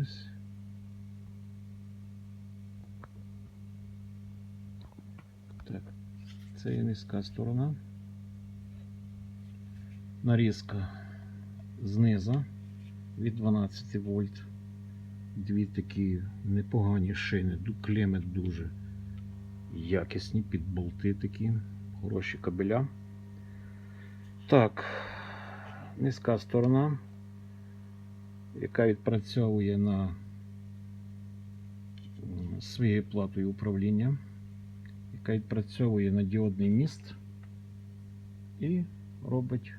Ось. Так, це є низька сторона. Нарізка знизу від 12 вольт. Дві такі непогані шини, клеми дуже якісні, під болти такі, хороші кабеля. Так, низька сторона, яка відпрацьовує на своєю платою управління, яка відпрацьовує на діодний міст і робить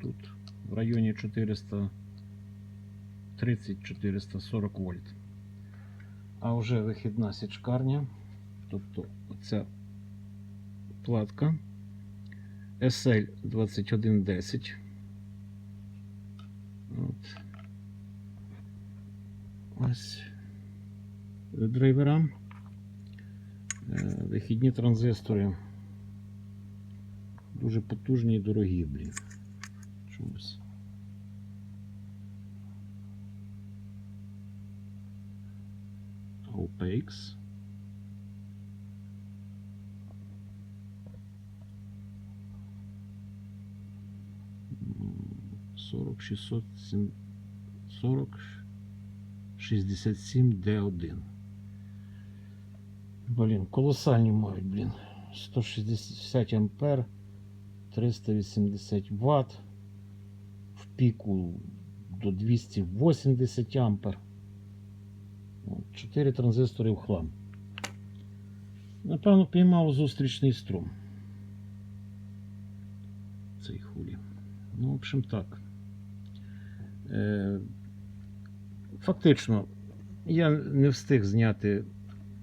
тут в районі 430-440 вольт. А вже вихідна січкарня, тобто оця платка SL2110. Ось драйвера. Е, Вихідні транзистори. Дуже потужні і дорогі, блін. Чомусь. OPX. 40 607 40 67 D1. Блін, колосальні мають, блін. 160 ампер, 380 Вт, в піку до 280 ампер. От, 4 транзистори в хлам. Напевно, піймав зустрічний струм. Цей хулі. Ну, в общем, так. Е, фактично, я не встиг зняти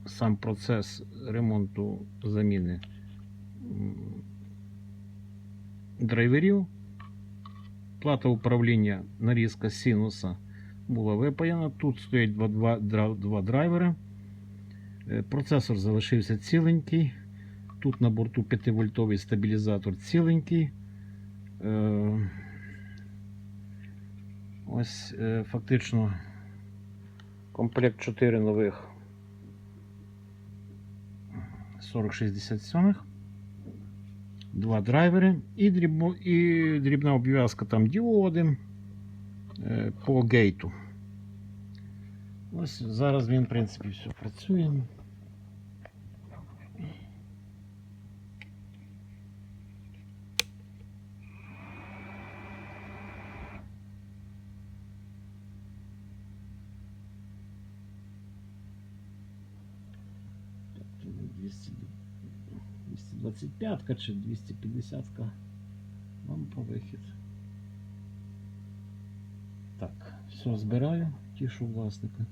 сам процес ремонту заміни драйверів. Плата управління нарізка синуса була випаяна. Тут стоять два, два, два драйвери. Е, Процесор залишився ціленький. Тут на борту 5-вольтовий стабілізатор ціленький. Е, Ось е, фактично комплект 4 нових 4067 Два драйвери і, дрібно, і дрібна обв'язка там діоди е, по гейту. Ось зараз він, в принципі, все працює. 225 чи 250 лампа вихід. Так, все збираю, тішу власника.